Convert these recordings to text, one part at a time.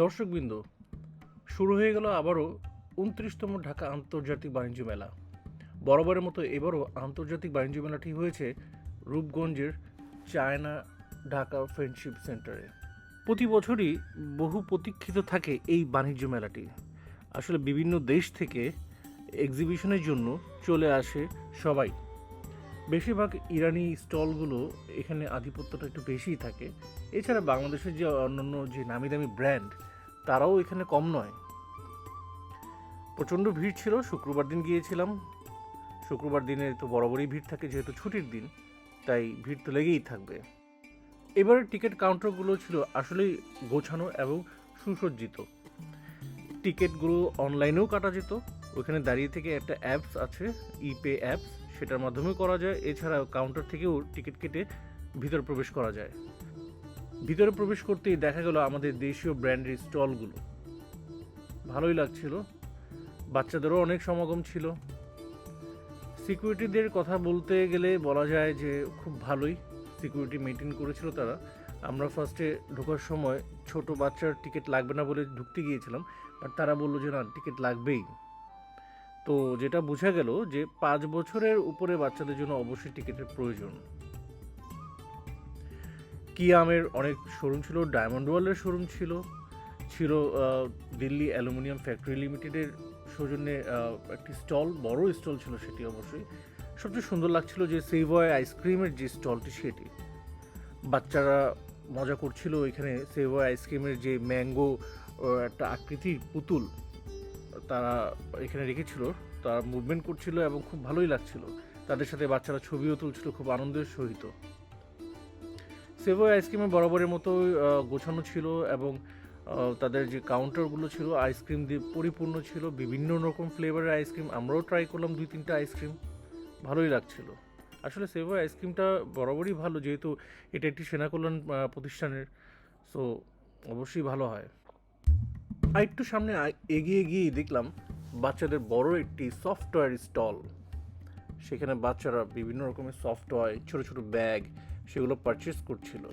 দর্শকবৃন্দ, শুরু হয়ে গেল আবারও উনত্রিশতম ঢাকা আন্তর্জাতিক বাণিজ্য মেলা। বরাবরের মতো এবারও আন্তর্জাতিক বাণিজ্য মেলাটি হয়েছে রূপগঞ্জের চায়না ঢাকা ফ্রেন্ডশিপ সেন্টারে। প্রতি বছরই বহু প্রতীক্ষিত থাকে এই বাণিজ্য মেলাটি। আসলে বিভিন্ন দেশ থেকে এক্সিবিশনের জন্য চলে আসে সবাই। বেশিরভাগ ইরানি স্টলগুলো এখানে আধিপত্যটা একটু বেশিই থাকে। এছাড়া বাংলাদেশের যে অন্যান্য যে নামি দামি ব্র্যান্ড, তারাও এখানে কম নয়। প্রচণ্ড ভিড় ছিল, শুক্রবার দিন গিয়েছিলাম। শুক্রবার দিনে তো বরাবরই ভিড় থাকে, যেহেতু ছুটির দিন, তাই ভিড় তো লেগেই থাকবে। এবারের টিকিট কাউন্টারগুলো ছিল আসলেই গোছানো এবং সুসজ্জিত। টিকিটগুলো অনলাইনেও কাটা যেত, ওখানে দাঁড়িয়ে থেকে একটা অ্যাপস আছে, ইপে অ্যাপস। সেটার মাধ্যমেও করা যায়। এছাড়া কাউন্টার থেকেও টিকিট কেটে ভিতরে প্রবেশ করা যায়। ভিতরে প্রবেশ করতেই দেখা গেল আমাদের দেশীয় ব্র্যান্ডের স্টলগুলো ভালোই লাগছিল। বাচ্চাদেরও অনেক সমাগম ছিল। সিকিউরিটিদের কথা বলতে গেলে বলা যায় যে খুব ভালোই সিকিউরিটি মেনটেন করেছিল তারা। আমরা ফার্স্টে ঢোকার সময় ছোট বাচ্চার টিকিট লাগবে না বলে ঢুকতে গিয়েছিলাম। বাট তারা বলল যে না টিকিট লাগবেই। তো যেটা বোঝা গেল যে পাঁচ বছরের উপরে বাচ্চাদের জন্য অবশ্যই টিকিটের প্রয়োজন। কিয়ামের অনেক শোরুম ছিল, ডায়মন্ড ওয়ার্ল্ডের শোরুম ছিল ছিল দিল্লি অ্যালুমিনিয়াম ফ্যাক্টরি লিমিটেডের সৌজন্যে একটি স্টল, বড় স্টল ছিল সেটি অবশ্যই। সবচেয়ে সুন্দর লাগছিল যে সেভয় আইসক্রিমের যে স্টলটি সেটি। বাচ্চারা মজা করছিল এখানে সেভয় আইসক্রিমের যে ম্যাঙ্গো একটা আকৃতির পুতুল। তারা এখানে রেখেছিল, তারা মুভমেন্ট করছিল এবং খুব ভালোই লাগছিল। তাদের সাথে বাচ্চারা ছবিও তুলছিল, খুব আনন্দের সহিত। সেভয় আইসক্রিমে বরাবরের মতো গোছানো ছিল এবং তাদের যে কাউন্টারগুলো ছিল আইসক্রিম দিয়ে পরিপূর্ণ ছিল, বিভিন্ন রকম ফ্লেভারের আইসক্রিম আমরাও ট্রাই করলাম দুই তিনটা আইসক্রিম ভালোই লাগছিল। আসলে সেভয় আইসক্রিমটা বরাবরই ভালো, যেহেতু এটা একটি সেনা কল্যাণ প্রতিষ্ঠানের। সো অবশ্যই ভালো হয়। আর একটু সামনে এগিয়ে গিয়েই দেখলাম বাচ্চাদের বড় একটি সফটওয়্যার স্টল সেখানে বাচ্চারা বিভিন্ন রকমের সফটওয়্যার ছোট ছোট ব্যাগ সেগুলো পারচেস করছিল।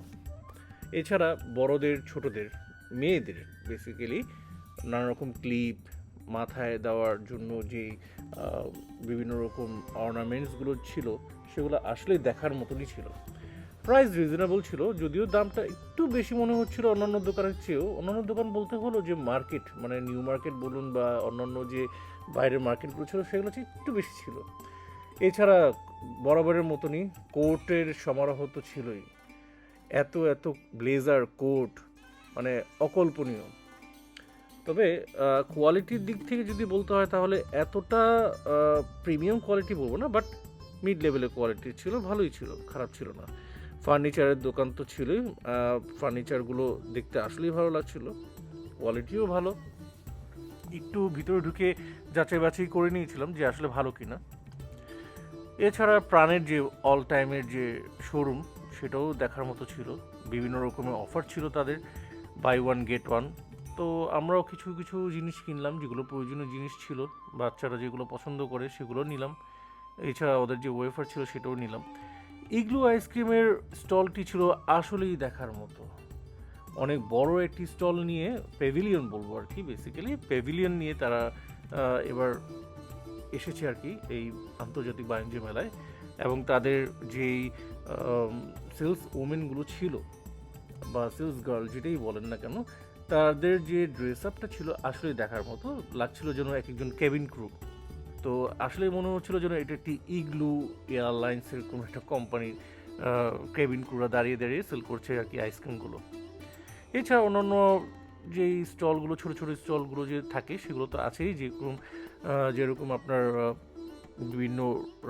এছাড়া বড়দের, ছোটদের, মেয়েদের বেসিক্যালি নানা রকম ক্লিপ মাথায় দেওয়ার জন্য যে বিভিন্ন রকম অর্নামেন্টসগুলো ছিল, সেগুলো আসলেই দেখার মতনই ছিল। প্রাইস রিজনেবল ছিল, যদিও দামটা একটু বেশি মনে হচ্ছিল অন্যান্য দোকানের চেয়েও। অন্যান্য দোকান বলতে হলো যে মার্কেট মানে নিউ মার্কেট বলুন বা অন্যান্য যে বাইরের মার্কেটগুলো ছিল, সেগুলো একটু বেশি ছিল। এছাড়া বরাবরের মতনই কোর্টের সমারোহ তো ছিলই। এত এত ব্লেজার কোট মানে অকল্পনীয়। তবে কোয়ালিটির দিক থেকে যদি বলতে হয়, তাহলে এতটা প্রিমিয়াম কোয়ালিটি বলব না বাট মিড লেভেলের কোয়ালিটি ছিল, ভালোই ছিল, খারাপ ছিল না। ফার্নিচারের দোকান তো ছিলই ফার্নিচারগুলো দেখতে আসলেই ভালো লাগছিল। কোয়ালিটিও ভালো। একটু ভিতরে ঢুকে যাচাই বাছাই করে নিয়েছিলাম যে আসলে ভালো কিনা। এছাড়া প্রাণের যে অল টাইমের যে শোরুম সেটাও দেখার মতো ছিল। বিভিন্ন রকমের অফার ছিল তাদের বাই ওয়ান গেট ওয়ান তো আমরাও কিছু কিছু জিনিস কিনলাম, যেগুলো প্রয়োজনীয় জিনিস ছিল। বাচ্চারা যেগুলো পছন্দ করে, সেগুলো নিলাম। এছাড়া ওদের যে ওয়েফার ছিল, সেটাও নিলাম। ইগলু আইসক্রিমের স্টলটি ছিল আসলেই দেখার মতো। অনেক বড় একটি স্টল নিয়ে প্যাভিলিয়ন বলব আর কি বেসিক্যালি প্যাভিলিয়ন নিয়ে তারা এবার এসেছে আর কি এই আন্তর্জাতিক বাণিজ্য মেলায় এবং তাদের যেই সেলস ওমেনগুলো ছিল বা সেলস গার্ল যেটাই বলেন না কেন, তাদের যে ড্রেস আপটা ছিল আসলে দেখার মতো। লাগছিল যেন এক একজন কেবিন ক্রু তো আসলে মনে হচ্ছিল যেন এটা একটি ইগলু এয়ারলাইন্সের কোনো একটা কোম্পানির কেবিন ক্রুরা দাঁড়িয়ে দাঁড়িয়ে সেল করছে আর কি আইসক্রিমগুলো এছাড়া অন্যান্য যেই স্টলগুলো ছোটো ছোটো স্টলগুলো যে থাকে, সেগুলো তো আছেই। যেরকম যেরকম আপনার বিভিন্ন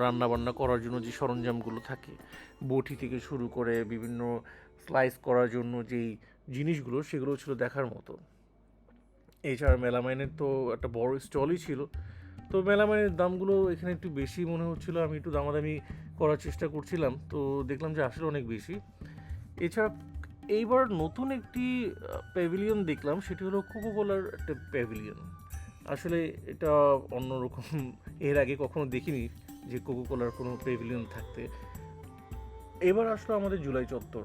রান্না বান্না করার জন্য যে সরঞ্জামগুলো থাকে, বটি থেকে শুরু করে বিভিন্ন স্লাইস করার জন্য যেই জিনিসগুলো, সেগুলো ছিল দেখার মতো। এছাড়া মেলামাইনের তো একটা বড় স্টলই ছিল। তো মেলামাইনের দামগুলো এখানে একটু বেশি মনে হচ্ছিল, আমি একটু দামাদামি করার চেষ্টা করছিলাম, তো দেখলাম যে আসলে অনেক বেশি। এছাড়া এইবার নতুন একটি প্যাভিলিয়ন দেখলাম, সেটি হলো কোকোকোলার একটা প্যাভিলিয়ন আসলে এটা অন্যরকম এর আগে কখনো দেখিনি যে কোকোকোলার কোনো প্যাভিলিয়ন থাকতে। এবার আসলো আমাদের জুলাই চত্বর,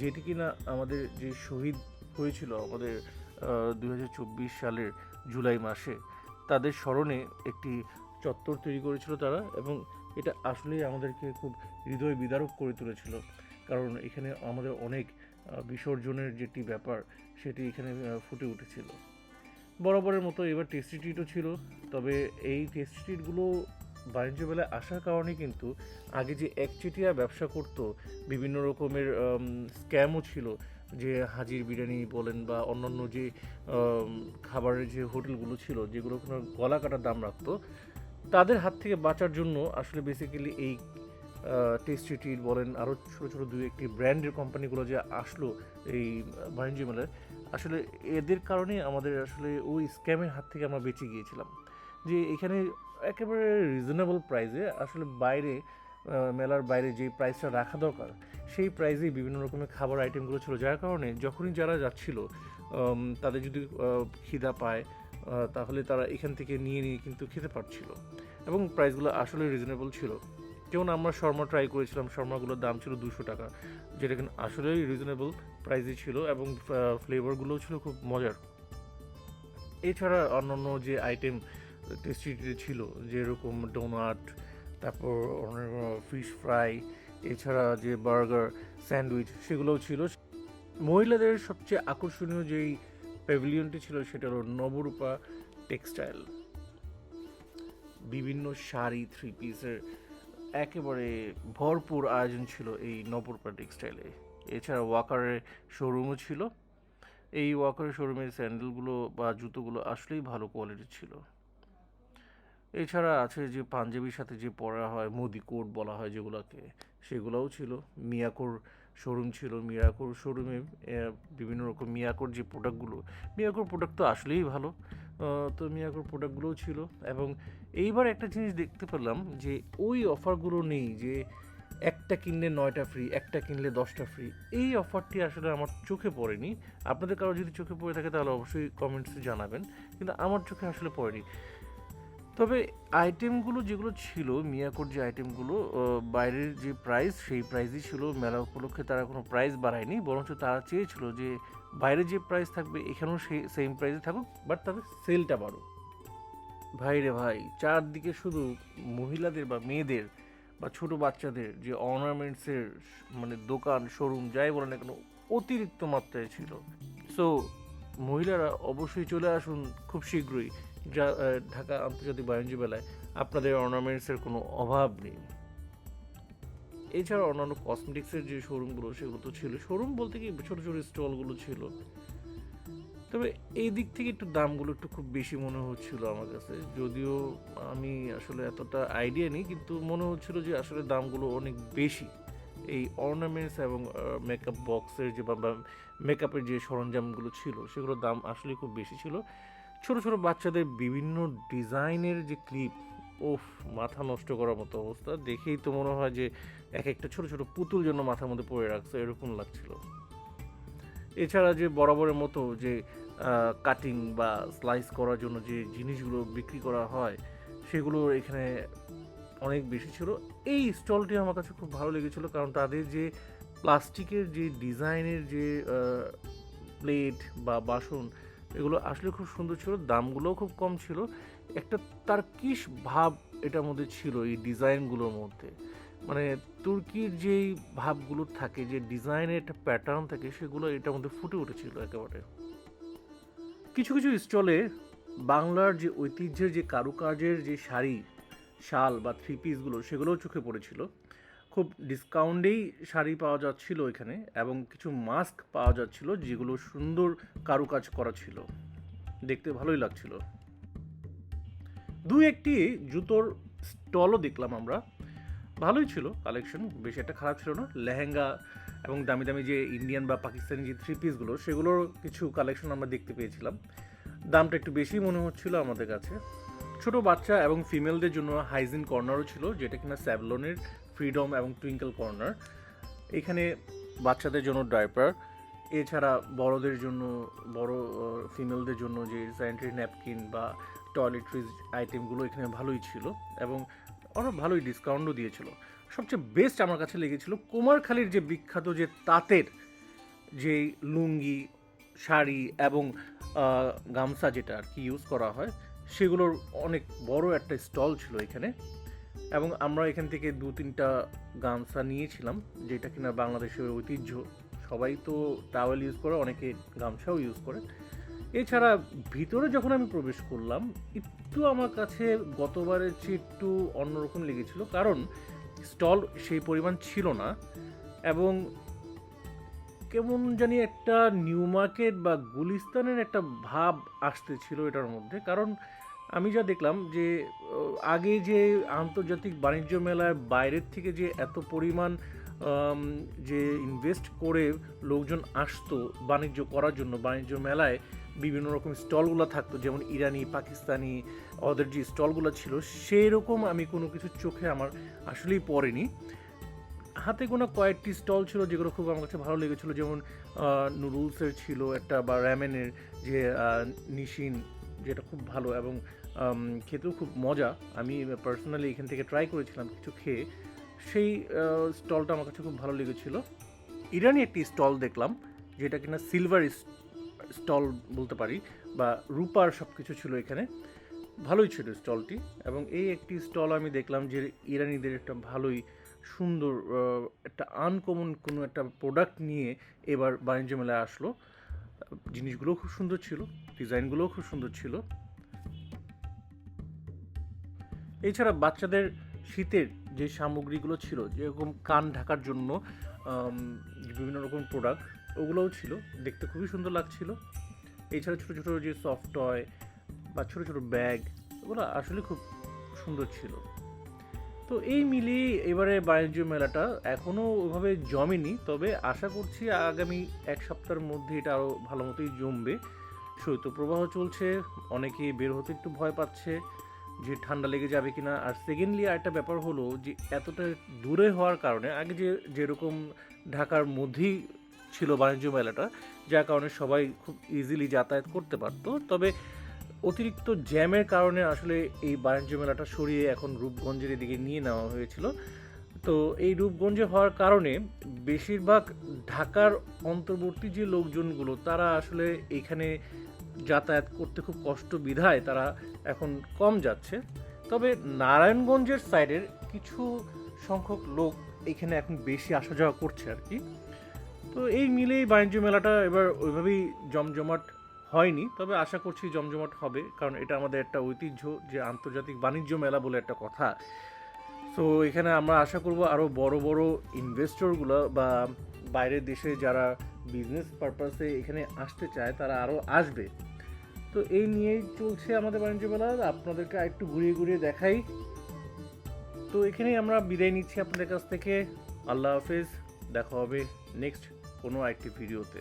যেটি কিনা আমাদের যে শহীদ হয়েছিল আমাদের দু হাজার চব্বিশ সালের জুলাই মাসে। তাদের স্মরণে একটি চত্বর তৈরি করেছিল তারা এবং এটা আসলেই আমাদেরকে খুব হৃদয় বিদারক করে তুলেছিল। কারণ এখানে আমাদের অনেক বিসর্জনের যেটি ব্যাপার, সেটি এখানে ফুটে উঠেছিল। বরাবরের মতো এবার টেস্ট স্ট্রিটও ছিল, তবে এই টেস্ট স্ট্রিটগুলো বাণিজ্য মেলায় আসার কারণে কিন্তু আগে যে একচেটিয়া ব্যবসা করতো, বিভিন্ন রকমের স্ক্যামও ছিল যে হাজির বিরিয়ানি বলেন বা অন্যান্য যে খাবারের যে হোটেলগুলো ছিল, যেগুলো কোনো গলা কাটার দাম রাখতো, তাদের হাত থেকে বাঁচার জন্য আসলে বেসিক্যালি এই টেস্টি ট্রিট বলেন আরও ছোটো ছোটো দুই একটি ব্র্যান্ডের কোম্পানিগুলো যে আসলো এই বাণিজ্য মেলায় আসলে এদের কারণে আমাদের আসলে ওই স্ক্যামের হাত থেকে আমরা বেঁচে গিয়েছিলাম। যে এখানে একেবারে রিজনেবল প্রাইসে আসলে বাইরে মেলার বাইরে যে প্রাইসটা রাখা দরকার, সেই প্রাইসেই বিভিন্ন রকমের খাবার আইটেমগুলো ছিল। যার কারণে যখনই যারা যাচ্ছিল তাদের যদি খিদা পায় তাহলে তারা এখান থেকে নিয়ে নিয়ে কিন্তু খেতে পারছিল। এবং প্রাইসগুলো আসলে রিজনেবল ছিল। যেমন আমরা শর্মা ট্রাই করেছিলাম, শর্মাগুলোর দাম ছিল দুশো টাকা, যেটা কিন্তু আসলেই রিজনেবল প্রাইসে ছিল এবং ফ্লেভারগুলোও ছিল খুব মজার। এছাড়া অন্যান্য যে আইটেম টেস্টি ছিল, যেরকম ডোনাট তারপর ফিশ ফ্রাই এছাড়া যে বার্গার স্যান্ডউইচ সেগুলোও ছিল। মহিলাদের সবচেয়ে আকর্ষণীয় যেই প্যাভিলিয়নটি ছিল, সেটা হলো নবরূপা টেক্সটাইল বিভিন্ন শাড়ি থ্রি পিসের একেবারে ভরপুর আয়োজন ছিল এই নবরূপা টেক্সটাইলে এছাড়া ওয়াকারের শোরুমও ছিল। এই ওয়াকারের শোরুমের স্যান্ডেলগুলো বা জুতোগুলো আসলেই ভালো কোয়ালিটির ছিল। এছাড়া আছে যে পাঞ্জাবির সাথে যে পরা হয়, মোদি কোট বলা হয় যেগুলোকে, সেগুলোও ছিল। মিয়াকোর শোরুম ছিল। মিয়াকোর শোরুমে বিভিন্ন রকম মিয়াকোর যে প্রোডাক্টগুলো মিয়াকোর প্রোডাক্ট তো আসলেই ভালো। তো মিয়াকোর প্রোডাক্টগুলোও ছিল। এবং এইবার একটা জিনিস দেখতে পেলাম যে ওই অফারগুলো নেই যে একটা কিনলে নয়টা ফ্রি একটা কিনলে দশটা ফ্রি এই অফারটি আসলে আমার চোখে পড়েনি। আপনাদের কারও যদি চোখে পড়ে থাকে তাহলে অবশ্যই কমেন্টসে জানাবেন। কিন্তু আমার চোখে আসলে পড়েনি। তবে আইটেমগুলো যেগুলো ছিল, মিয়াকোর যে আইটেমগুলো বাইরের যে প্রাইস সেই প্রাইসই ছিল। মেলা উপলক্ষে তারা কোনো প্রাইস বাড়ায়নি, বরঞ্চ তারা চেয়েছিল যে বাইরে যে প্রাইস থাকবে, এখানেও সেই সেম প্রাইসে থাকুক বাট তাদের সেলটা বাড়ুক। ভাই রে ভাই, চারদিকে শুধু মহিলাদের বা মেয়েদের বা ছোট বাচ্চাদের যে অর্নামেন্টসের মানে দোকান শোরুম যাই বলেন না কেন, অতিরিক্ত মাত্রায় ছিল। সো মহিলারা অবশ্যই চলে আসুন খুব শীঘ্রই। যা ঢাকা আন্তর্জাতিক বাণিজ্য মেলায় আপনাদের অর্নামেন্টসের কোনো অভাব নেই। এছাড়া অন্যান্য কসমেটিক্সের যে শোরুমগুলো, সেগুলো তো ছিল। শোরুম বলতে কি, ছোটো ছোটো স্টলগুলো ছিল। তবে এই দিক থেকে একটু দামগুলো একটু খুব বেশি মনে হচ্ছিল আমার কাছে। যদিও আমি আসলে এতটা আইডিয়া নেই, কিন্তু মনে হচ্ছিল যে আসলে দামগুলো অনেক বেশি। এই অর্নামেন্টস এবং মেকআপ বক্সের যে বা মেকআপের যে সরঞ্জামগুলো ছিল, সেগুলোর দাম আসলে খুব বেশি ছিল। ছোট ছোট বাচ্চাদের বিভিন্ন ডিজাইনের যে ক্লিপ ওফ মাথা নষ্ট করার মতো অবস্থা। দেখেই তো মনে হয় যে এক একটা ছোট ছোট পুতুল জন্য মাথার মধ্যে পড়ে রাখছে, এরকম লাগছিল। এছাড়া যে বরাবরের মতো যে কাটিং বা স্লাইস করার জন্য যে জিনিসগুলো বিক্রি করা হয়, সেগুলো এখানে অনেক বেশি ছিল। এই স্টলটি আমার কাছে খুব ভালো লেগেছিল, কারণ তাদের যে প্লাস্টিকের যে ডিজাইনের যে প্লেট বা বাসন এগুলো আসলে খুব সুন্দর ছিল, দামগুলোও খুব কম ছিল। একটা তার্কিশ ভাব এটার মধ্যে ছিল এই ডিজাইনগুলোর মধ্যে। মানে তুর্কির যেই ভাবগুলো থাকে, যে ডিজাইনের একটা প্যাটার্ন থাকে, সেগুলো এটার মধ্যে ফুটে উঠেছিল একেবারে। কিছু কিছু স্টলে বাংলার যে ঐতিহ্যের যে কারুকার্যের যে শাড়ি, শাল বা থ্রি পিসগুলো সেগুলোও চোখে পড়েছিল। খুব ডিসকাউন্টেই শাড়ি পাওয়া যাচ্ছিল এখানে এবং কিছু মাস্ক পাওয়া যাচ্ছিল যেগুলো সুন্দর কারুকাজ করা ছিল। দেখতে ভালোই লাগছিল। দু একটি জুতোর স্টলও দেখলাম আমরা। ভালোই ছিল কালেকশন বেশ একটা খারাপ ছিল না। লেহেঙ্গা এবং দামি দামি যে ইন্ডিয়ান বা পাকিস্তানি যে থ্রি পিসগুলো সেগুলোর কিছু কালেকশন আমরা দেখতে পেয়েছিলাম। দামটা একটু বেশি মনে হচ্ছিল আমাদের কাছে। ছোট বাচ্চা এবং ফিমেলদের জন্য হাইজিন কর্নারও ছিল, যেটা কিনা স্যাভলনের ফ্রিডম এবং টুইঙ্কেল কর্নার এখানে বাচ্চাদের জন্য ডাইপার এছাড়া বড়দের জন্য, বড় ফিমেলদের জন্য যে স্যানিটারি ন্যাপকিন বা টয়লেট্রিজ আইটেমগুলো এখানে ভালোই ছিল এবং অনেক ভালোই ডিসকাউন্টও দিয়েছিল। সবচেয়ে বেস্ট আমার কাছে লেগেছিল কুমারখালীর যে বিখ্যাত যে তাঁতের যে লুঙ্গি, শাড়ি এবং গামছা যেটা আর কি ইউজ করা হয়, সেগুলোর অনেক বড় একটা স্টল ছিল এখানে। এবং আমরা এখান থেকে দু তিনটা গামছা নিয়েছিলাম, যেটা কিনা বাংলাদেশের ঐতিহ্য। সবাই তো টাওয়েল ইউজ করে, অনেকে গামছাও ইউজ করে। এছাড়া ভিতরে যখন আমি প্রবেশ করলাম, একটু আমার কাছে গতবারের চেয়ে একটু অন্যরকম লেগেছিল। কারণ স্টল সেই পরিমাণ ছিল না এবং কেমন জানি একটা নিউ মার্কেট বা গুলিস্তানের একটা ভাব আসতেছিল এটার মধ্যে। কারণ আমি যা দেখলাম যে আগে যে আন্তর্জাতিক বাণিজ্য মেলায় বাইরের থেকে যে এত পরিমাণ যে ইনভেস্ট করে লোকজন আসতো বাণিজ্য করার জন্য, বাণিজ্য মেলায় বিভিন্ন রকম স্টলগুলো থাকতো, যেমন ইরানি, পাকিস্তানি, ওদের যে স্টলগুলো ছিল সেই রকম আমি কোনো কিছু চোখে আমার আসলেই পড়েনি। হাতে গোনা কয়েকটি স্টল ছিল যেগুলো খুব আমার কাছে ভালো লেগেছিলো, যেমন নুডলসের ছিল একটা বা র্যামেনের যে নিশিন যেটা খুব ভালো এবং খেতেও খুব মজা। আমি পার্সোনালি এখান থেকে ট্রাই করেছিলাম কিছু খেয়ে। সেই স্টলটা আমার কাছে খুব ভালো লেগেছিলো। ইরানি একটি স্টল দেখলাম, যেটা কিনা সিলভার স্টল বলতে পারি, বা রূপার সব কিছু ছিল এখানে। ভালোই ছিল স্টলটি এবং এই একটি স্টল আমি দেখলাম যে ইরানিদের একটা ভালোই সুন্দর একটা আনকমন কোনো একটা প্রোডাক্ট নিয়ে এবার বাণিজ্য মেলায় আসলো। জিনিসগুলোও খুব সুন্দর ছিল। ডিজাইনগুলোও খুব সুন্দর ছিল। এছাড়া বাচ্চাদের শীতের যে সামগ্রীগুলো ছিল, যেরকম কান ঢাকার জন্য বিভিন্ন রকম প্রোডাক্ট ওগুলোও ছিল। দেখতে খুবই সুন্দর লাগছিল। এছাড়া ছোটো ছোটো যে সফট টয় বা ছোটো ছোটো ব্যাগ ওগুলো আসলে খুব সুন্দর ছিল। তো এই মিলিয়ে এবারে বাণিজ্য মেলাটা এখনও ওভাবে জমেনি, তবে আশা করছি আগামী এক সপ্তাহের মধ্যে এটা আরও ভালো মতোই জমবে। শৈত্যপ্রবাহ চলছে অনেকে বের হতে একটু ভয় পাচ্ছে যে ঠান্ডা লেগে যাবে কিনা। আর সেকেন্ডলি আরেকটা ব্যাপার হলো যে এতটা দূরে হওয়ার কারণে, আগে যে যেরকম ঢাকার মধ্যেই ছিল বাণিজ্য মেলাটা, যার কারণে সবাই খুব ইজিলি যাতায়াত করতে পারতো। তবে অতিরিক্ত জ্যামের কারণে আসলে এই বাণিজ্য মেলাটা সরিয়ে এখন রূপগঞ্জের দিকে নিয়ে নেওয়া হয়েছিল। তো এই রূপগঞ্জে হওয়ার কারণে বেশিরভাগ ঢাকার অন্তর্বর্তী যে লোকজনগুলো, তারা আসলে এখানে যাতায়াত করতে খুব কষ্ট বিধায় তারা এখন কম যাচ্ছে। তবে নারায়ণগঞ্জের সাইডের কিছু সংখ্যক লোক এখানে এখন বেশি আসা যাওয়া করছে আর কি। তো এই মিলেই বাণিজ্য মেলাটা এবার ওইভাবেই জমজমাট হয়নি, তবে আশা করছি জমজমাট হবে, কারণ এটা আমাদের একটা ঐতিহ্য যে আন্তর্জাতিক বাণিজ্য মেলা বলে একটা কথা। তো এখানে আমরা আশা করব আরও বড় বড় ইনভেস্টরগুলো বা বাইরের দেশে যারা বিজনেস পারপাসে এখানে আসতে চায়, তারা আরও আসবে। তো এই নিয়েই চলছে আমাদের বাণিজ্য মেলা। আপনাদেরকে একটু ঘুরিয়ে ঘুরিয়ে দেখাই। তো এখানেই আমরা বিদায় নিচ্ছি আপনাদের কাছ থেকে। আল্লাহ হাফেজ। দেখা হবে নেক্সট কোনো একটি ভিডিওতে